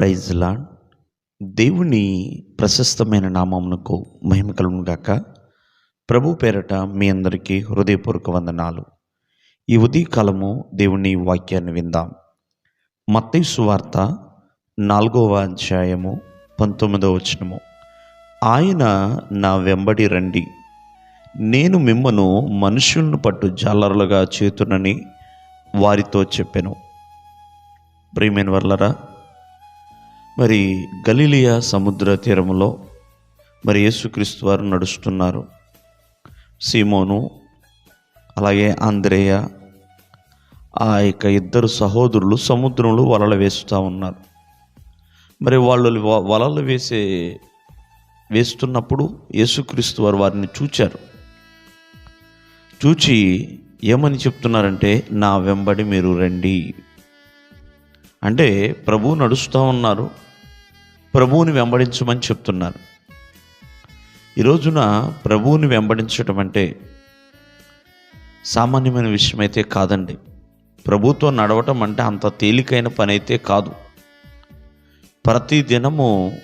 Praise lord దేవుని ప్రశస్తమైన నామమునకు మహిమ గాక. ప్రభు పేరట మీ అందరికీ హృదయపూర్వక వందనాలు. ఈ ఉదయకాలము దేవుని వాక్యాన్ని విందాం. మత్తయి సువార్త నాలుగవ అధ్యాయము పంతొమ్మిదవ వచనము. ఆయన నా వెంబడి రండి. నేను మిమ్మను మనుషులను పట్టు జాలరులుగా చేతునని వారితో చెప్పాను. ప్రియమైన వర్లరా మరి గలీలియా సముద్ర తీరంలో మరి యేసుక్రీస్తు వారు నడుస్తున్నారు. సీమోను అలాగే ఆంధ్రేయ ఆ యొక్క ఇద్దరు సహోదరులు సముద్రంలో వలలు వేస్తూ ఉన్నారు. మరి వాళ్ళు వ- వలలు వేసే వేస్తున్నప్పుడు యేసుక్రీస్తు వారు వారిని చూచారు. చూచి ఏమని చెప్తున్నారంటే నా వెంబడి మీరు రండి. అంటే ప్రభువు నడుస్తూ ఉన్నారు ప్రభువుని వెంబడించమని చెప్తున్నారు. ఈ రోజున ప్రభువుని వెంబడించటం అంటే సామాన్యమైన విషయం అయితే కాదండి. ప్రభుతో నడవటం అంటే అంత తేలికైన పని అయితే కాదు. ప్రతి దినము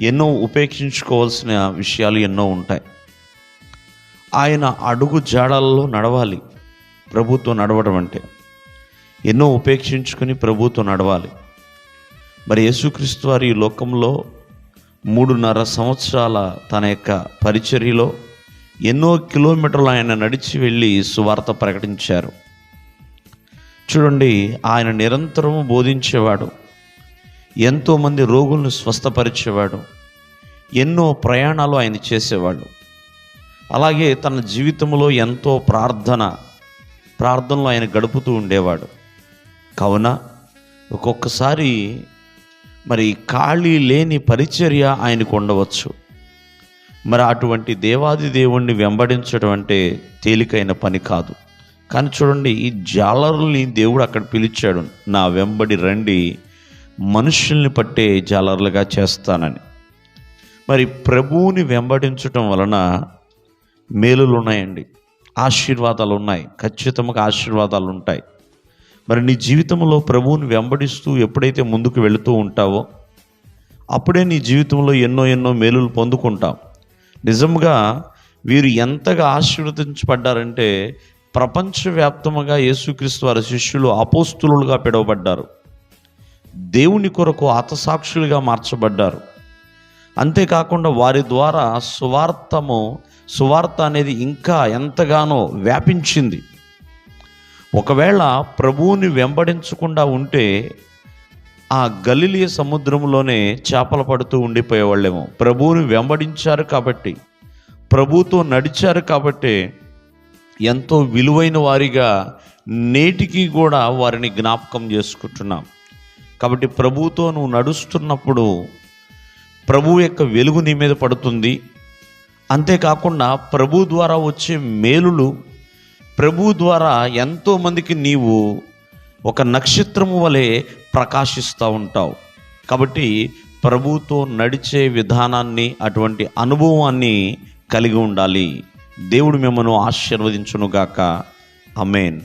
ఎన్నో ఉపేక్షించుకోవాల్సిన విషయాలు ఎన్నో ఉంటాయి. ఆయన అడుగు జాడల్లో నడవాలి ప్రభుత్వం నడవడం అంటే. ఎన్నో ఉపేక్షించుకుని ప్రభుతో నడవాలి. మరి యేసుక్రీస్తు వారి ఈ లోకంలో మూడున్నర సంవత్సరాల తన యొక్క పరిచర్యలో ఎన్నో కిలోమీటర్లు ఆయన నడిచి వెళ్ళి సువార్త ప్రకటించారు. చూడండి ఆయన నిరంతరం బోధించేవాడు ఎంతోమంది రోగులను స్వస్థపరిచేవాడు ఎన్నో ప్రయాణాలు ఆయన చేసేవాడు. అలాగే తన జీవితంలో ఎంతో ప్రార్థన ప్రార్థనలో ఆయన గడుపుతూ ఉండేవాడు. కావున ఒక్కొక్కసారి మరి ఖాళీ లేని పరిచర్య ఆయనకు ఉండవచ్చు. మరి అటువంటి దేవాది దేవుణ్ణి వెంబడించడం అంటే తేలికైన పని కాదు. కానీ చూడండి ఈ జాలరుల్ని దేవుడు అక్కడ పిలిచాడు నా వెంబడి రండి మనుషుల్ని పట్టే జాలర్లుగా చేస్తానని. మరి ప్రభువుని వెంబడించటం వలన మేలులు ఉన్నాయండి ఆశీర్వాదాలు ఉన్నాయి ఖచ్చితంగా ఆశీర్వాదాలు ఉంటాయి మరి నీ జీవితంలో ప్రభువుని వెంబడిస్తూ ఎప్పుడైతే ముందుకు వెళుతూ ఉంటావో అప్పుడే నీ జీవితంలో ఎన్నో ఎన్నో మేలులు పొందుకుంటాం. నిజంగా వీరు ఎంతగా ఆశీర్వదించబడ్డారంటే ప్రపంచవ్యాప్తముగా యేసుక్రీస్తు వారి శిష్యులు అపోస్తులుగా పిలువబడ్డారు. దేవుని కొరకు ఆతసాక్షులుగా మార్చబడ్డారు. అంతేకాకుండా వారి ద్వారా సువార్తము సువార్త అనేది ఇంకా ఎంతగానో వ్యాపించింది. ఒకవేళ ప్రభువుని వెంబడించకుండా ఉంటే ఆ గలిలియ సముద్రంలోనే చేపలు పడుతూ ఉండిపోయేవాళ్ళేమో. ప్రభువుని వెంబడించారు కాబట్టి ప్రభుతో నడిచారు కాబట్టి ఎంతో విలువైన వారిగా నేటికి కూడా వారిని జ్ఞాపకం చేసుకుంటున్నాం. కాబట్టి ప్రభువుతో నువ్వు నడుస్తున్నప్పుడు ప్రభు యొక్క వెలుగు నీ మీద పడుతుంది. అంతేకాకుండా ప్రభు ద్వారా వచ్చే మేలులు ప్రభు ద్వారా ఎంతోమందికి నీవు ఒక నక్షత్రము వలె ప్రకాశిస్తూ ఉంటావు. కాబట్టి ప్రభుతో నడిచే విధానాన్ని అటువంటి అనుభవాన్ని కలిగి ఉండాలి. దేవుడు మిమ్మల్ని ఆశీర్వదించునుగాక. అమేన్